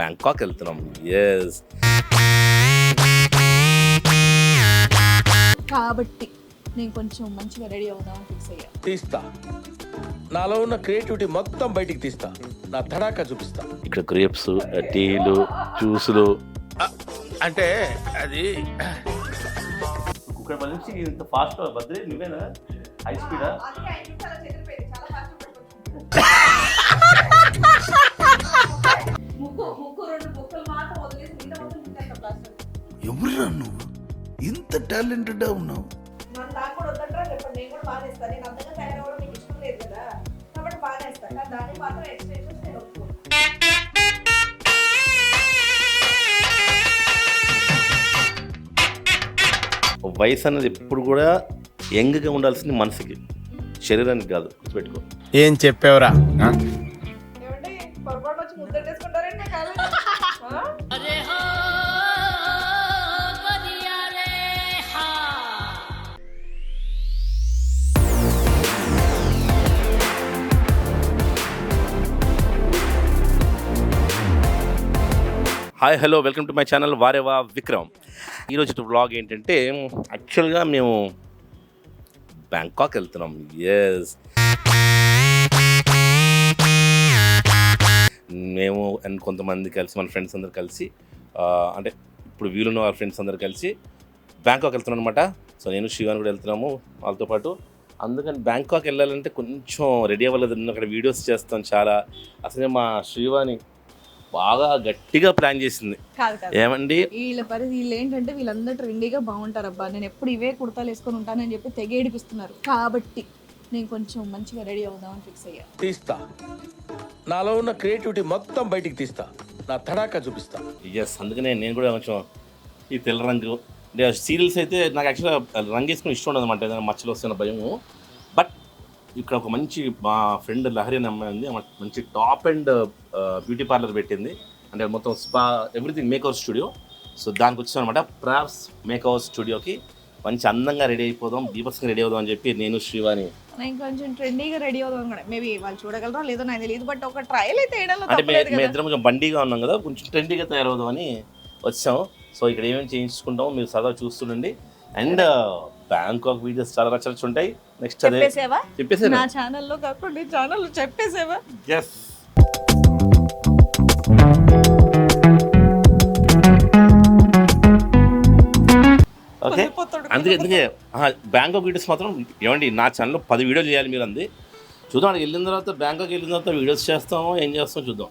Bangkok వెళ్తున్నాం yes కాబట్టి నేను కొంచెం మంచిగా రెడీ అవుదామని ఫిక్స్ అయ్యా. తీస్తా. నాలో ఉన్న క్రియేటివిటీ మొత్తం బయటికి తీస్తా. నా తడాకా చూపిస్తా. ఇక్కడ గ్రేప్స్ టీలు జ్యూసులు. అంటే అది ఇక్కడ నుంచి ఇంత ఫాస్ట్ బద్రే నువ్వేనా? హై స్పీడా దాన్ని మాత్రం ఎక్స్టెన్షన్స్ నేను ఒప్పుకోను వయసు అనేది ఎప్పుడు కూడా యంగ్గా ఉండాల్సింది మనసుకి. శరీరానికి కాదు గుర్తుపెట్టుకో. ఏం చెప్పావురా? Hi hello welcome to my channel వారేవా Vikram ఈరోజు వ్లాగ్ ఏంటంటే యాక్చువల్గా మేము బ్యాంకాక్ వెళ్తున్నాం. ఎస్ మేము అండ్ కొంతమంది కలిసి మన ఫ్రెండ్స్ అందరు కలిసి అంటే ఇప్పుడు వీలున్న వాళ్ళ ఫ్రెండ్స్ అందరు కలిసి బ్యాంకాక్ వెళ్తున్నాం అనమాట సో నేను శివాన్ కూడా వెళ్తున్నాము వాళ్ళతో పాటు. అందుకని బ్యాంకాక్ వెళ్ళాలంటే కొంచెం రెడీ అవ్వలేదు. నేను అక్కడ వీడియోస్ చేస్తాం చాలా. అసలే మా శ్రీవాణి బాగా గట్టిగా ప్లాన్ చేసింది. కాదు కాదు. ఏమండి? వీళ్ళ పరి వీళ్ళు ఏంటంటే వీళ్ళందరూ ట్రెండీగా బాగుంటారు అబ్బా. నేను ఎప్పుడు ఇవే కుర్తాలు వేసుకొని ఉంటానని చెప్పి తెగ ఏడిపిస్తున్నారు. కాబట్టి నేను కొంచెం మంచిగా రెడీ అవుదామని ఫిక్స్ అయ్యా. తీస్తా. నాలో ఉన్న క్రియేటివిటీ మొత్తం బయటికి తీస్తా. నా తడాకా చూపిస్తా. ఎస్ అందుకనే నేను కూడా కొంచెం ఈ తెల్ల రంగు. సీరియల్స్ అయితే నాకు యాక్చువల్గా రంగు వేసుకుని ఇష్టం ఉండదు అనమాట. ఏదైనా మచ్చలు వస్తున్న భయము. ఇక్కడ ఒక మంచి మా ఫ్రెండ్ లహరి అనే అమ్మాయి ఉంది. మంచి టాప్ అండ్ బ్యూటీ పార్లర్ పెట్టింది. అంటే మొత్తం spa everything makeover studio. So దానికి వచ్చాను అనమాట ప్రాప్స్ మేకవర్ స్టూడియోకి మంచి అందంగా రెడీ అయిపోదాం దీపస్గా రెడీ అవుదాం అని చెప్పి నేను శ్రీవాణి. నేను కొంచెం ట్రెండీగా రెడీ అవుదాం కూడా. మేబీ వాళ్ళు చూడగలరా లేదో నాకు తెలియదు బట్ ఒక ట్రయల్ అయితే అంటే మేము ఇద్దరం కొంచెం బండీగా ఉన్నాం కదా కొంచెం ట్రెండీగా తయారవుదామని వచ్చాము. సో ఇక్కడ ఏమేమి చేయించుకుంటామో మీరు సదా చూస్తుండండి. అండ్ బ్యాంకాక్ వీడియోస్ చాలా రచనలు ఉంటాయి. నెక్స్ట్ చెప్పేసేవా? చెప్పేసాను? నా ఛానల్లో కాకుండా ఛానల్లో చెప్పేసేవా? Yes okay. అందుకే అందుకే బ్యాంకాక్ వీడియోస్ మాత్రం ఏమండి నా ఛానల్లో పది వీడియోలు చేయాలి మీరు అంది. చూద్దాం అక్కడికి వెళ్ళిన తర్వాత బ్యాంకాక్ వెళ్ళిన తర్వాత వీడియోస్ చేస్తామో ఏం చేస్తామో చూద్దాం.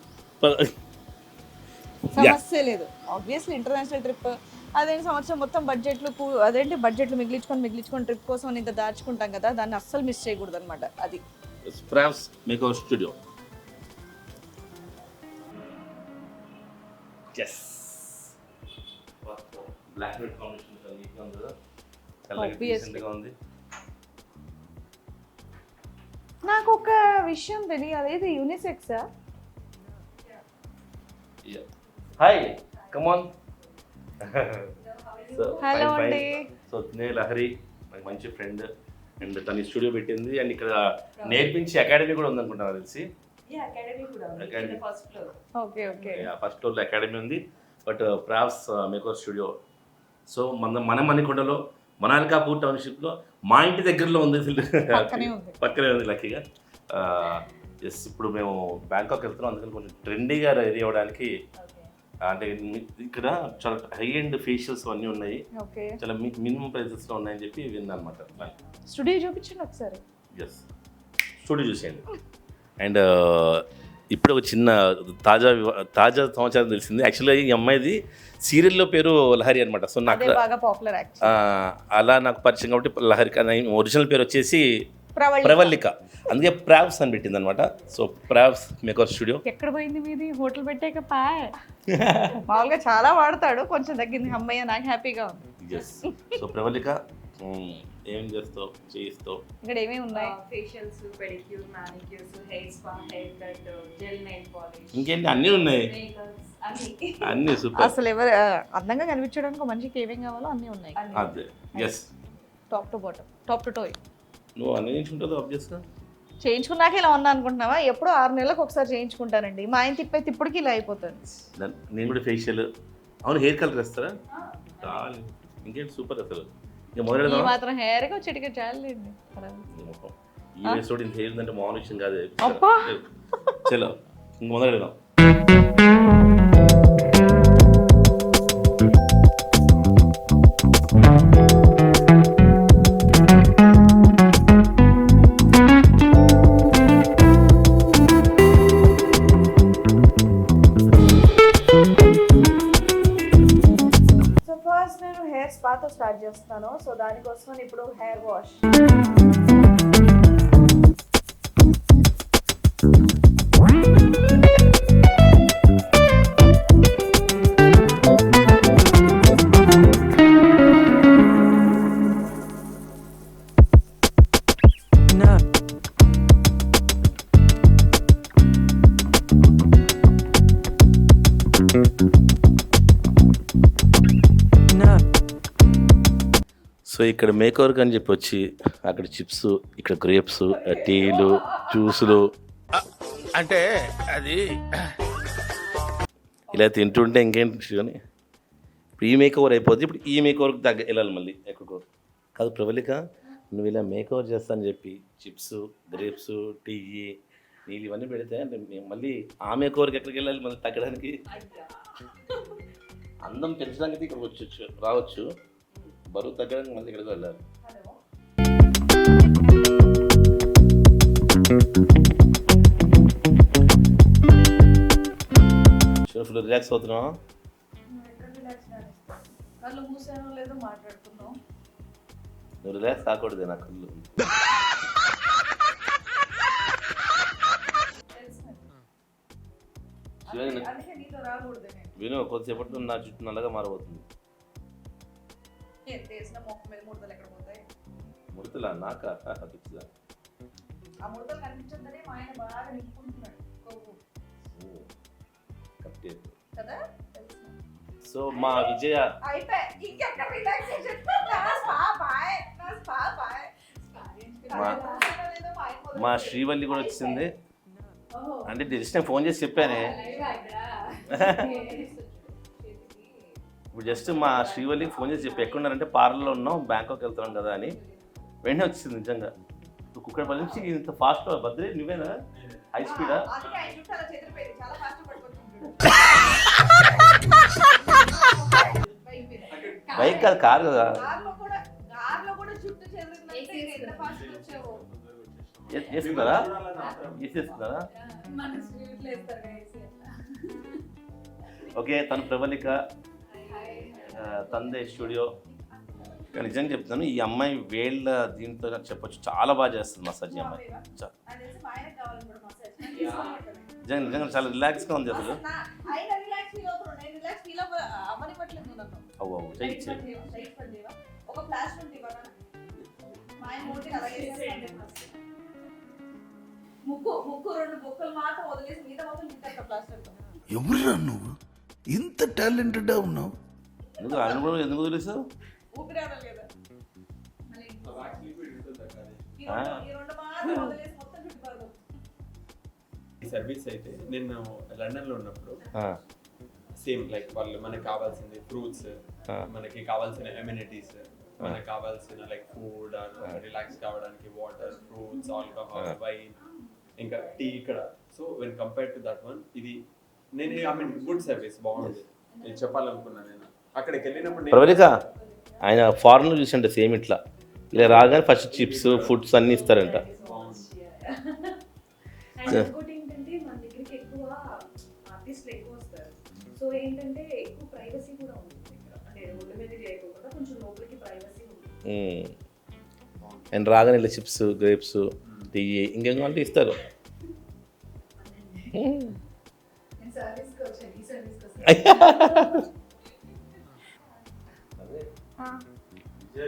సమస్య లేదు. ఆబ్వియస్లీ ఇంటర్నేషనల్ ట్రిప్ అదేంటి సంవత్సరం మొత్తం బడ్జెట్లు అదేంటి బడ్జెట్లు మిగిలించుకొని మిగిలించుకొని ట్రిప్ కోసం ఇంత దాచుకుంటాం కదా దాన్ని అస్సలు మిస్ చేయకూడదు అనమాట అది ఫ్రాన్స్ స్టూడియో బ్లాక్ కాంబినేషన్ ఉంది. నాకు ఒక విషయం తెలియాలి ఇది యూనిసెక్సా హాయ్ కమాన్ అండి. సో నే లహరి నాకు మంచి ఫ్రెండ్ అండ్ తన స్టూడియో పెట్టింది. అండ్ ఇక్కడ నేర్పించి అకాడమీ కూడా ఉంది అనుకుంటున్నా తెలిసి. అకాడమీ కూడా ఉంది. Academy. First floor okay okay first ఫ్లోర్లో అకాడమీ ఉంది. But props maker studio so మన మన మణికొండలో మనాలికాపూర్ టౌన్షిప్లో మా ఇంటి దగ్గరలో ఉంది. పక్కనే ఉంది. పక్కనే ఉంది లక్కీగా ఎస్ ఇప్పుడు మేము బ్యాంకాక్ వెళ్తున్నాం. అందుకని కొంచెం ట్రెండీగా రెడీ అవ్వడానికి అంటే ఇక్కడ చాలా హై అండ్ ఫేషియల్స్ అన్నీ ఉన్నాయి చాలా మినిమం ప్రైసెస్లో ఉన్నాయని చెప్పి విన్నాను అనమాట స్టూడియో చూపించండి ఒకసారి. ఎస్ స్టూడియో చూసేయండి. అండ్ ఇప్పుడు ఒక చిన్న తాజా తాజా సమాచారం తెలిసింది. యాక్చువల్గా ఈ అమ్మాయిది సీరియల్లో పేరు లహరి అనమాట సో నాకు అలా నాకు పరిచయం కాబట్టి లహరి ఒరిజినల్ పేరు వచ్చేసి ప్రవల్లిక అందుకే ప్రావ్స్ అని పెట్టింది అనమాట సో ప్రావ్స్ మేకర్ స్టూడియో. ఎక్కడ పోయింది మీది? హోటల్ పెట్టాక పాయ్. మామూలుగా చాలా వాడతాడు. కొంచెం తగ్గింది. అమ్మయ్య నాకు హ్యాపీగా ఉంది. సో ప్రవల్లిక ఏం చేస్తావు? చేయిస్తావు? ఇక్కడ ఏమేమి ఉన్నాయి? Facials pedicure manicures hair spa haircut gel nail polish ఇంకేంటి? అన్నీ ఉన్నాయి. అన్ని. అన్నీ సూపర్ అసలు ఎవరు అందంగా కనిపించడానికి ఒక మనిషికి ఏమేం కావాలో అన్నీ ఉన్నాయి. అదే. Yes top to bottom top to toe నువ్వు అన్ని ఆబ్వియస్గా చేయించుకున్నాక ఇలా ఉన్నా అనుకుంటున్నావా? ఎప్పుడో ఆరు నెలలకు ఒకసారి చేయించుకుంటానండి. మా ఆయన తిప్పైతే ఇప్పటికి ఇలా అయిపోతుంది. నేను కూడా ఫేషియల్ అవును హెయిర్ కలర్ వేస్తారా? చాలు. ఇంకేంటి? సూపర్ అసలు. ఇక మాత్రం హెయిర్గా చిటిక చాలండి ఈ హెయిర్ అంటే మామూలు విషయం కాదు. చలో ఇంక మొదలెడదాం హెయిర్ స్పాతో స్టార్ట్ చేస్తాను సో దానికోసం ఇప్పుడు హెయిర్ వాష్. thank you ఇక్కడ మేకవర్క్ అని చెప్పి వచ్చి అక్కడ చిప్స్ ఇక్కడ గ్రేప్స్ టీలు జ్యూసులు అంటే అది ఇలా తింటుంటే ఇంకేంటి కానీ ఇప్పుడు ఈ మేకవర్ అయిపోద్ది. ఇప్పుడు ఈ మేకవర్కి తగ్గ వెళ్ళాలి మళ్ళీ ఎక్కడికో. కాదు ప్రవళిక నువ్వు ఇలా మేకవర్ చేస్తా అని చెప్పి చిప్స్ గ్రేప్స్ టీ నీళ్ళు ఇవన్నీ పెడితే అంటే మేము మళ్ళీ ఆ మేకవర్కి ఎక్కడికి వెళ్ళాలి మళ్ళీ తగ్గడానికి? అందం పెంచడానికి ఇక్కడికి వచ్చి రావచ్చు. బరువు తగ్గడానికి మళ్ళీ ఇక్కడికి వెళ్ళాలి ఫుల్ రిలాక్స్ అవుతున్నావా కళ్ళు మూసానో లేదో మాట్లాడుతున్నావు నువ్వు రిలాక్స్ కాకూడదు నా కళ్ళు విను కొద్దిసేపట్లో నా చుట్టూ నల్లగా మారబోతుంది ఎంత వేసిన మొక్క మీద ముడతలు ఎక్కడ పోతాయి ముడతలా నాకా పిచ్చిదా ఆ ముడతలు కనిపించొద్దనే మా ఆయన బాగా నింపుకుంటున్నాడు కొవ్వు. కదా సో మా విజయ మా- మా శ్రీవల్లి కూడా వచ్చింది. అంటే నేను ఫోన్ చేసి చెప్పానే. ఇప్పుడు జస్ట్ మా శ్రీవల్లికి ఫోన్ చేసి చెప్పి ఎక్కడున్నారంటే పార్లర్లో ఉన్నాం బ్యాంకాక్ వెళ్తున్నాం కదా అని వెంటనే వచ్చింది నిజంగా. కుక్కడపల్లి నుంచి ఇంత ఫాస్ట్ బద్రే నువ్వేనా? హై స్పీడా బైక్ కాదు కారు కదా. వేస్తున్నారా వేసేస్తున్నారా ఓకే తను ప్రబలిక. తందే స్టూడియో. కానీ నిజంగా చెప్తాను ఈ అమ్మాయి వేళ్ళ దీంతో నాకు చెప్పొచ్చు చాలా బాగా చేస్తుంది మసాజ్ ఈ అమ్మాయి. మా నిజంగా నిజంగా చాలా రిలాక్స్గా ఉంది అసలు. అసలు నా- చెయ్యి. నువ్వు? ఇంత టాలెంటెడ్ ఉన్నావు? ఎందుకు ఆయన కూడా ఎందుకు వదిలేసావు ఆడలేదా. ఈ సర్వీస్ అయితే నేను లండన్లో ఉన్నప్పుడు ఆ, సేమ్ లైక్ వాళ్ళు మనకి కావాల్సింది ఫ్రూట్స్. మనకి కావాల్సిన ఎమ్యూనిటీస్ మనకి కావాల్సిన లైక్ ఫుడ్ రిలాక్స్ కావడానికి వాటర్ ఫ్రూట్స్ ఆల్కహాల్ వైన్ ఇంకా టీ ఇక్కడ. So when compare to that one ఇది నేను ఐ మీన్ గుడ్ సర్వీస్ బాగుంది. నేను చెప్పాలనుకున్నాను అక్కడికి ప్రబలిక ఆయన ఫారెన్లో చూసింటే సేమ్ ఇట్లా. ఇలా రాగానే ఫస్ట్ చిప్స్ ఫుడ్స్ అన్నీ ఇస్తారంట. సో ఏంటంటే ఎక్కువ ప్రైవసీ కూడా ఉంటుంది అంటే మీద చేయకుండా కొంచెం లోపలికి ప్రైవసీ ఉంటుంది. అండ్ రాగానే ఇలా చిప్స్ గ్రేప్స్ టీ ఇంకేం కావాలంటే ఇస్తారు. నేను సర్వీస్కి వచ్చాను ఈ సర్వీస్కి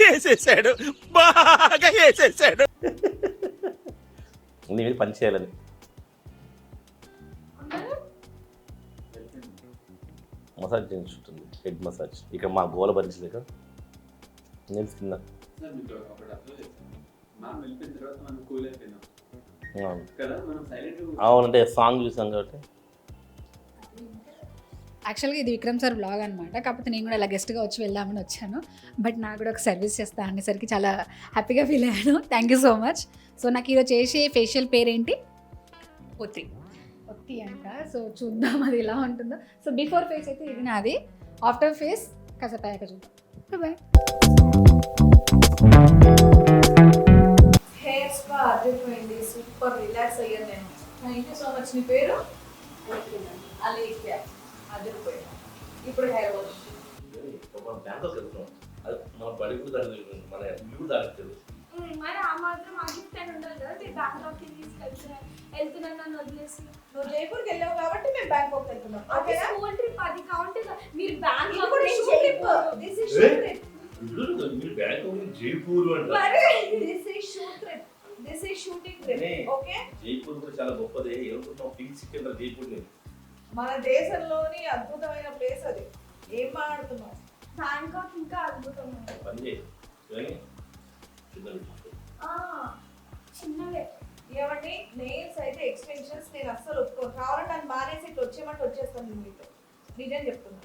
వేసేసాడు. బాగా వేసేసాడు. నీ మీద పని చేయాలని. మసాజ్ చేయించుంటుంది హెడ్ మసాజ్. ఇక్కడ మా గోల భరించలేక నేను కింద అవునంటే సాంగ్ చూసాం కాబట్టి. యాక్చువల్గా ఇది విక్రమ్ సార్ బ్లాగ్ అనమాట కాకపోతే నేను కూడా ఇలా గెస్ట్గా వచ్చి వెళ్దామని వచ్చాను. బట్ నాకు కూడా ఒక సర్వీస్ చేస్తా అనేసరికి చాలా హ్యాపీగా ఫీల్ అయ్యాను. Thank you so much so నాకు ఈరోజు చేసే ఫేషియల్ పేరేంటి? ఒత్తి. ఒత్తి అంట. సో చూద్దాం అది ఎలా ఉంటుందో. సో బిఫోర్ ఫేస్ అయితే ఇది నాది. ఆఫ్టర్ ఫేస్ కాసేపు అయ్యాక చూద్దాం. బాయ్ స్పా అదిరిపోయింది సూపర్ రిలాక్స్ అయ్యాను నేను. థ్యాంక్ యూ సో మచ్ నీ పేరు? అలీక్యా అదిరిపోయింది. ఇప్పుడు హెయిర్ వాష్ మనం బ్యాంకాక్ వెళ్తున్నాం అది మన బడి కూడా దాని మన ఇల్లు కూడా దాని మరి ఆ మాత్రం ఉండాలి కదా. మీరు బ్యాంకాక్కి తీసుకెళ్తున్నారు వెళ్తున్నాను నన్ను వదిలేసి. నువ్వు జైపూర్కి వెళ్ళావు కాబట్టి మేము బ్యాంకాక్ వెళ్తున్నాం. ఓకేనా? స్కూల్ ట్రిప్ అది కౌంట్ మీరు బ్యాంకాక్ కూడా trip Jaipur. This is shoot trip మీరు బ్యాంకాక్ జైపూర్ అంట మరి this is trip this is shooting trip. Okay Jaipur కూడా చాలా గొప్పది. ఏమనుకుంటున్నాం పింక్ సిటీ అంటారు జైపూర్ని మన దేశంలోని అద్భుతమైన ప్లేస్ అది. ఏం మాట్లాడుతున్నావు? బ్యాంకాక్ ఇంకా అద్భుతమైన పని చేయి. కానీ చిన్న విషయం. ఆ, చిన్నవే ఏమండి? నెయిల్స్ అయితే ఎక్స్టెన్షన్స్ నేను అస్సలు ఒప్పుకోను. కావాలంటే అది మానేసి ఇట్లా వచ్చేమంటే వచ్చేస్తాను నేను మీతో. నిజం చెప్తున్నా.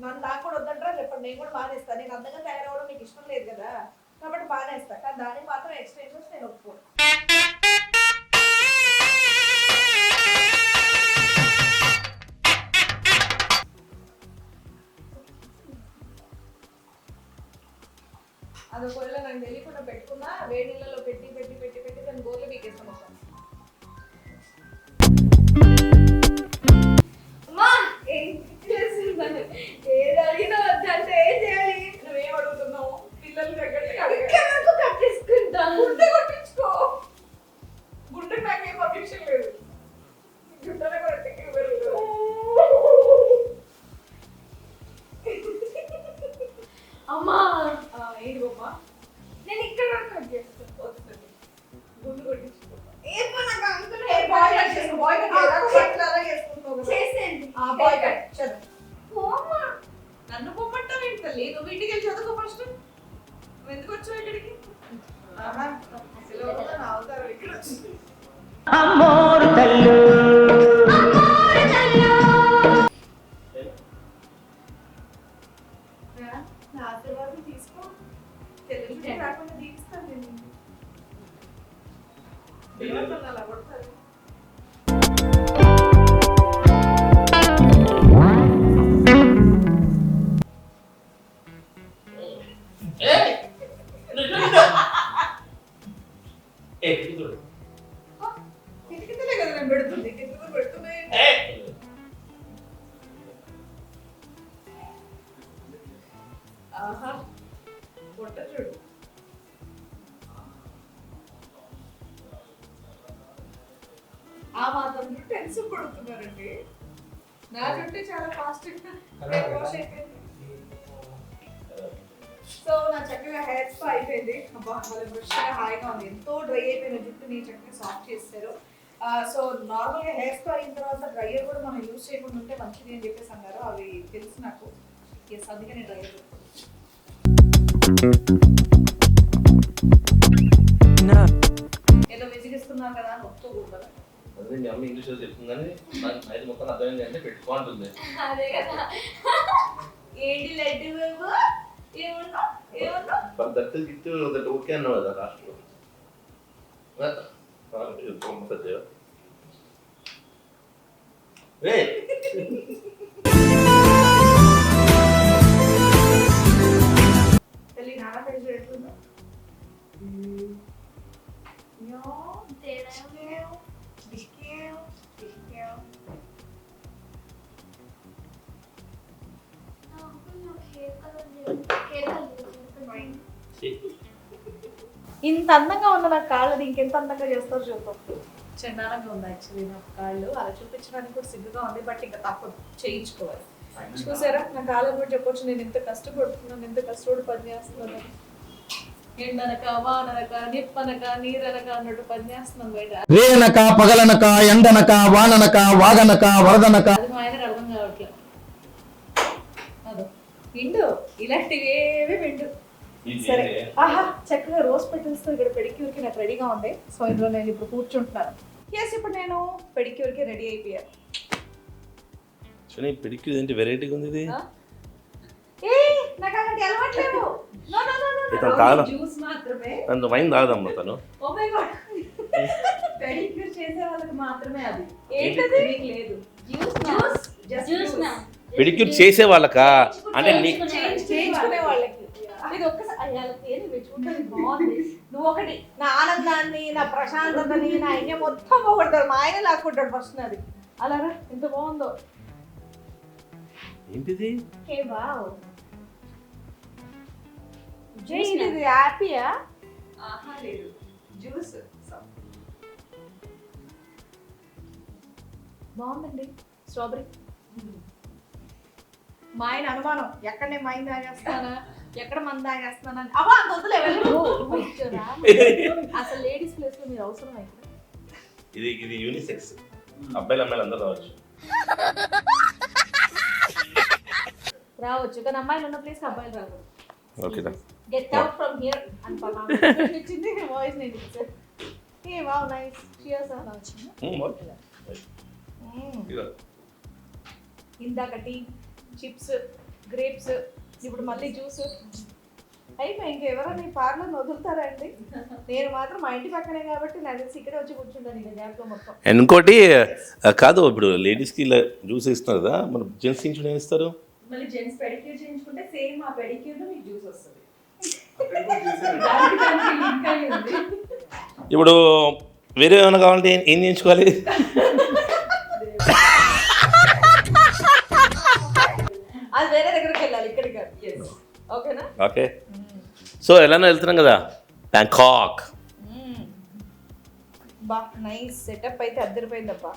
నన్ను నాకు కూడా వద్దంటారా? చెప్పండి నేను కూడా మానేస్తాను నేను అందంగా తయారవడం మీకు ఇష్టం లేదు కదా. కాబట్టి మానేస్తా కానీ దాన్ని మాత్రం ఎక్స్టెన్షన్స్ నేను ఒప్పుకోను. అది ఒకవేళ నాకు తెలియకుండా పెట్టుకున్నా వేడి నీళ్ళలో పెట్టి పెట్టి పెట్టి పెట్టి దాని గోర్లు పీకేస్తాను వస్తాను అమ్మా! ఏం చేస్తున్నాను తల్లి నువ్వు ఇంటికి వెళ్ళి చదువుకో ఫస్ట్ నువ్వు ఎందుకు వచ్చావు ఇక్కడికి? ఆహా, అసలు టెన్షన్ పడుతున్నారండి నా జుట్టు చాలా ఫాస్ట్ వాష్ అయిపోయింది. సో నా చక్కగా హెయిర్ స్పా అయిపోయింది. అబ్బా వాళ్ళ ఫ్రెష్గా హాయిగా ఉంది. ఎంతో డ్రై అయిపోయిన జుట్టుని చక్కగా సాఫ్ట్ చేస్తారు సో నార్మల్గా హెయిర్ స్పా అయిన తర్వాత డ్రైయర్ కూడా మనం యూజ్ చేయకుండా ఉంటే మంచిది అని చెప్పేసి అన్నారు. అవి తెలుసు నాకు. ఎస్ అందుకే నేను డ్రైయర్ ఏదో విసిగిస్తున్నారు కదా అని ఒప్పుకోకూడదు అదే మీ అమ్మ ఇంగ్లీష్ చెప్తుంది కానీ నాకు అయితే మొత్తం అర్థమైంది అంటే పెట్టుకో అంటుంది. అదే కదా. ఏంటి లడ్డు బాబు ఏమన్నా ఏమన్నా మరి దత్తు గిట్టు దట్ ఓకే అన్నావు కదా లాస్ట్లో. మసాజ్ చేయవా? ఏ! తల్లి నాన్న ఫేస్ ఎట్లుందో. యో. ఇంత అందంగా ఉన్న నా కాళ్ళని ఇంకెంత అందంగా చేస్తారో చూద్దాం. చండాలంగా ఉంది యాక్చువల్లీ నా కాళ్ళు. అలా చూపించడానికి కూడా సిగ్గుగా ఉంది బట్ ఇంకా తప్పదు. చేయించుకోవాలి. చూసారా? నా కాళ్ళని కూడా చెప్పొచ్చు. నేను ఎంత కష్టపడుతున్నాను ఎంత కష్టపడి పని చేస్తున్నాను. ఎండనక వాననక నిప్పనక నీరనక అన్నట్టు పని చేస్తున్నాం బయట. రేనక పగలనక ఎండనక వాననక వాగనక వరదనక. అది మా ఆయనకు అర్థం కావట్లేదు. విండు ఇలాంటివి ఏవి విండు. సరే. ఆహా చక్కగా రోజ్ పెటల్స్తో ఇక్కడ పెడిక్యూర్కి నాకు రెడీగా ఉంది. సో ఇందులో నేను ఇప్పుడు కూర్చుంటున్నాను. ఎస్ ఇప్పుడు నేను పెడిక్యూర్కి రెడీ అయిపోయాను చూడండి పెడిక్యూర్ ఏంటి? వెరైటీగా ఉంది ఇది? ఏ నాకు అలాంటి అలవాట్లేవు నో నో నో ఇతను తాగదా జ్యూస్ మాత్రమే. తను వైన్ తాగదమ్మా తను. ఓ మై గాడ్ పెడిక్యూర్ చేసే వాళ్ళకి మాత్రమే అది. ఏంటది? మీకు లేదు. జ్యూస్ జ్యూస్ పెడిక్యూర్ చేసే వాళ్ళకా అంటే నీ చేయించుకునే వాళ్ళకి. ఇది ఒక్కసారి అయ్యాలకి ఏది మెచ్చుకుంటుంది బాగుంది. నువ్వు ఒకటి నా ఆనందాన్ని నా ప్రశాంతతని నా ఇండియా మొత్తం పోగొడతాడు మా ఆయన లాక్కుంటాడు ఫస్ట్ నాది. అలాగా ఎంత బాగుందో. ఏంటిది? Hey wow. ఇది ఇది హ్యాపీయా? ఆహా లేదు. జ్యూస్ బాగుందండి. స్ట్రాబెరీ మా ఆయన అనుమానం. ఎక్కడ నేను మైన్ తాగేస్తానా ఎక్కడ మంది తాగేస్తానా అని. అవ్వ అంత వద్దులే వెళ్ళు. నువ్వు ఇచ్చారా? అసలు లేడీస్ ప్లేస్లో మీరు అవసరం అయితే ఇది ఇది యూనిసెక్స్ అబ్బాయిలు అమ్మాయిలు అందరూ రావచ్చు. రావచ్చు. కానీ అమ్మాయిలు ఉన్న ప్లేస్ అబ్బాయిలు రాదు ఓకేనా గెట్ అవుట్ ఫ్రమ్ హియర్ అని పాపం ఇచ్చింది వాయిస్ నేను ఇచ్చాను ఏ వావ్ నైస్ షియర్స్ అలా వచ్చింది. ఇందాక టీ చిప్స్ గ్రేప్స్ ఇప్పుడు మళ్ళీ జ్యూస్. అయిపోయి ఇంకెవరో ఈ పార్లర్ వదులుతారా అండి నేను మాత్రం మా ఇంటి పక్కనే కాబట్టి నాకు తెలిసి ఇక్కడే వచ్చి కూర్చుంటాను ఇక గ్యాప్లో మొత్తం. ఇంకోటి కాదు ఇప్పుడు లేడీస్కి ఇలా జ్యూస్ ఇస్తున్నారు కదా మన జెంట్స్ నుంచి ఏం ఇస్తారు? మళ్ళీ జెంట్స్ పెడిక్యూర్ చేయించుకుంటే సేమ్ ఆ పెడిక్యూర్ మీకు జ్యూస్ వస్తుంది. ఇప్పుడు వేరే ఏమైనా కావాలంటే ఏం చేయించుకోవాలి? అది వేరే దగ్గరికి వెళ్ళాలి ఇక్కడికి ఓకేనా? ఓకే సో ఎలానో వెళ్తున్నాం కదా బ్యాంకాక్ బా నైస్ సెటప్ అయితే అద్దరిపోయిందబ్బా.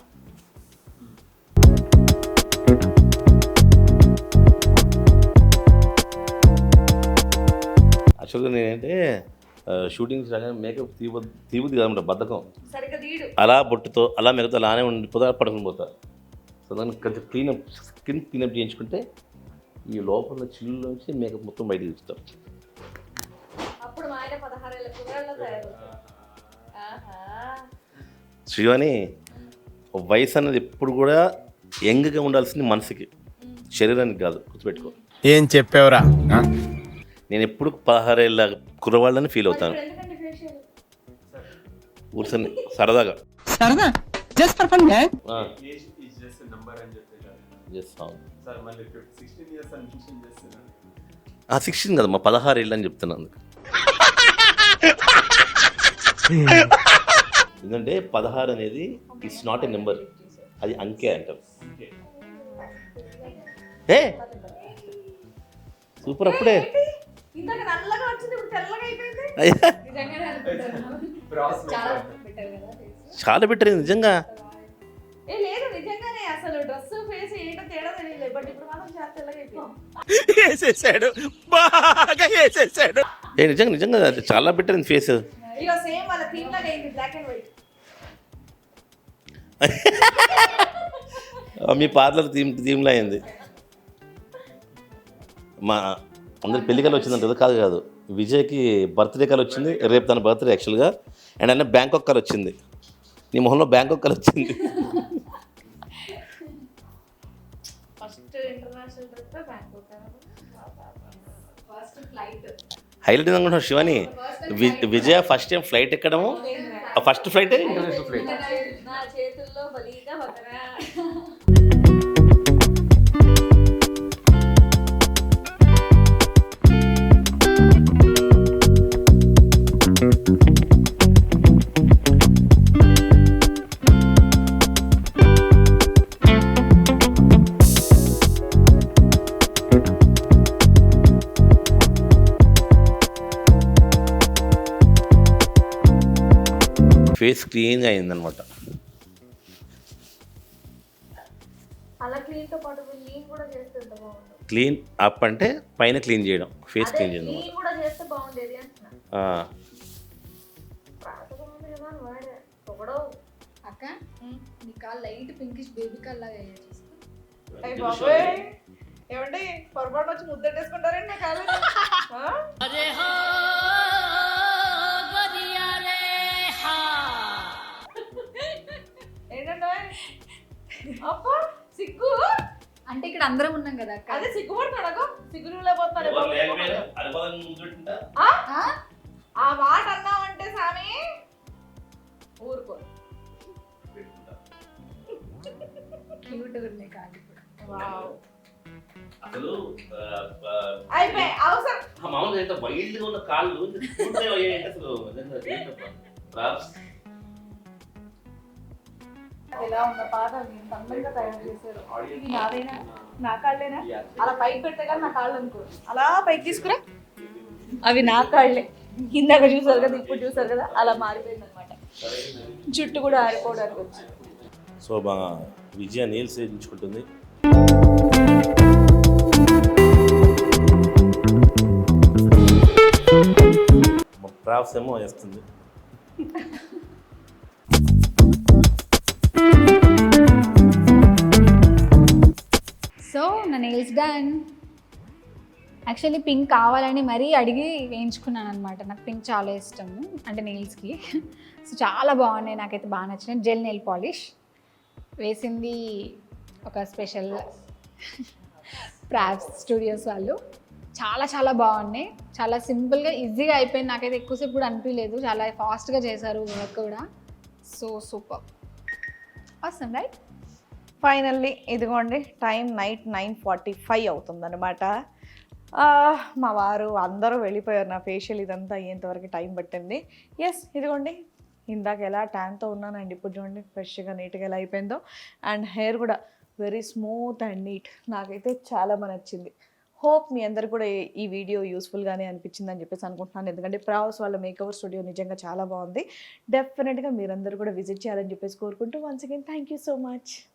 యాక్చువల్గా నేనంటే షూటింగ్ రాగానే మేకప్ తీయ తీయబుద్ది కదనమాట బద్ధకం. అలా బొట్టుతో అలా మిగతా అలానే ఉండిపోతా పడుకుని పోతా. సో దాన్ని కొంచెం క్లీనప్ స్కిన్ క్లీనప్ చేయించుకుంటే ఈ లోపల చిల్లులోంచి మేకప్ మొత్తం బయటకు తీస్తాం శ్రీవాణి వయసు అన్నది ఎప్పుడు కూడా యంగ్గా ఉండాల్సింది మనసుకి. శరీరానికి కాదు గుర్తుపెట్టుకో. ఏం చెప్పావురా? నేను ఎప్పుడు పదహారేళ్ళ కుర్రవాళ్ళని ఫీల్ అవుతాను. కూర్చొని సరదాగా. సరదా? జస్ట్ ఫర్ ఫన్ జస్ట్ ఆ సిక్స్టీన్ కదా మా పదహారు ఏళ్ళు అని చెప్తున్నాను అందుకు. ఎందుకంటే పదహారు అనేది ఇట్స్ నాట్ ఎ నెంబర్ అది అంకె అంటారు ఏ? సూపర్ అప్పుడే. చాలా బెటర్ నిజంగా తేడా తెలియలేదు బట్ ఇప్పుడు మాత్రం చాలా తెల్లగా వేసేసాడు. బాగా వేసేసాడు. ఏ నిజంగా నిజంగా అది చాలా బెటర్ ఇన్ ఫేస్ ఇక సేమ్ వాళ్ళ థీమ్ లాగా అయింది బ్లాక్ అండ్ వైట్ మీ పార్లర్ థీమ్ థీమ్లో అయింది. మా అందరి పెళ్ళి కల వచ్చిందంట కదా కాదు కాదు. విజయ్కి బర్త్డే కల వచ్చింది రేపు తన బర్త్డే యాక్చువల్గా అండ్ అన్న బ్యాంకాక్ కల వచ్చింది. నీ మొహంలో బ్యాంకాక్ కల వచ్చింది. హైలైట్ అనుకుంటున్నావు Shivani? Vijaya first time flight ఎక్కడము? First flight? International flight. Face క్లీన్గా అయిందనమాట. అలా క్లీన్తో పాటు లీన్ కూడా చేస్తే ఎంత బాగుంటుంది? క్లీన్ అప్ అంటే పైన క్లీన్ చేయడం ఫేస్ క్లీన్ చేయడం కాల్ లైట్ పింకిష్ బేబీ కాల్ లాగా ఏమండి పొరపాటు వచ్చి ముద్దెట్టేసుకుంటారండి నా అప్ప సిగ్గు. అంటే ఇక్కడ అందరం ఉన్నాం కదా అక్క? అదే సిగ్గుపడుతున్నాడు అగో. సిగ్గు లేకపోతున్నాడు. ఎవరు లేకపోయినా అడుగుదని ముందు పెట్టుకుంటా. ఆ? ఆ మాట అన్నావంటే సామి ఊరుకో. పెట్టుకుంటా. క్యూట్ ఉన్నాయి కాదు ఇప్పుడు వావ్. అసలు అయిపోయి అవసరం. మామూలుగా ఎంత వైల్డ్గా ఉన్న కాళ్ళు అసలు. ఎలా ఉన్న పాదాలు ఎంత అందంగా తయారు చేశారు. ఇది నాదేనా? నా కాళ్ళేనా? అలా పైకి పెట్టే కానీ నా కాళ్ళు అనుకో. అలా పైకి తీసుకురా. అవి నా కాళ్ళే. ఇందాక చూసారు కదా ఇప్పుడు చూసారు కదా అలా మారిపోయింది అనమాట జుట్టు కూడా ఆరిపోవడానికి వచ్చింది సో మా విజయ నీల్స్ ఎంచుకుంటుంది ప్రాప్స్ ఏమో వేస్తుంది. సో నా నెయిల్స్ డన్ యాక్చువల్లీ పింక్ కావాలని మరీ అడిగి వేయించుకున్నాను అనమాట నాకు పింక్ చాలా ఇష్టము అంటే నెయిల్స్కి సో చాలా బాగున్నాయి. నాకైతే బాగా నచ్చిన జెల్ నెయిల్ పాలిష్ వేసింది ఒక స్పెషల్ ప్రాప్స్ స్టూడియోస్ వాళ్ళు. చాలా చాలా బాగున్నాయి. చాలా సింపుల్గా ఈజీగా అయిపోయింది. నాకైతే ఎక్కువసేపు కూడా అనిపించలేదు. చాలా ఫాస్ట్గా చేశారు వర్క్ కూడా. సో సూపర్ అవసరం రైట్ ఫైనల్లీ ఇదిగోండి time night nine forty five అవుతుందనమాట మా వారు అందరూ వెళ్ళిపోయారు నా ఫేషియల్ ఇదంతా అయ్యేంతవరకు టైం పట్టింది. ఎస్ ఇదిగోండి ఇందాక ఎలా ట్యాన్తో ఉన్నానండి ఇప్పుడు చూడండి ఫ్రెష్గా నీట్గా ఎలా అయిపోయిందో. అండ్ హెయిర్ కూడా వెరీ స్మూత్ అండ్ నీట్ నాకైతే చాలా బాగా నచ్చింది. హోప్ మీ అందరు కూడా ఈ- ఈ వీడియో యూస్ఫుల్గానే అనిపించింది అని చెప్పేసి అనుకుంటున్నాను. ఎందుకంటే ప్రావస్ వాళ్ళ మేకవర్ స్టూడియో నిజంగా చాలా బాగుంది. డెఫినెట్గా మీరందరూ కూడా విజిట్ చేయాలని చెప్పేసి కోరుకుంటూ once again thank you so much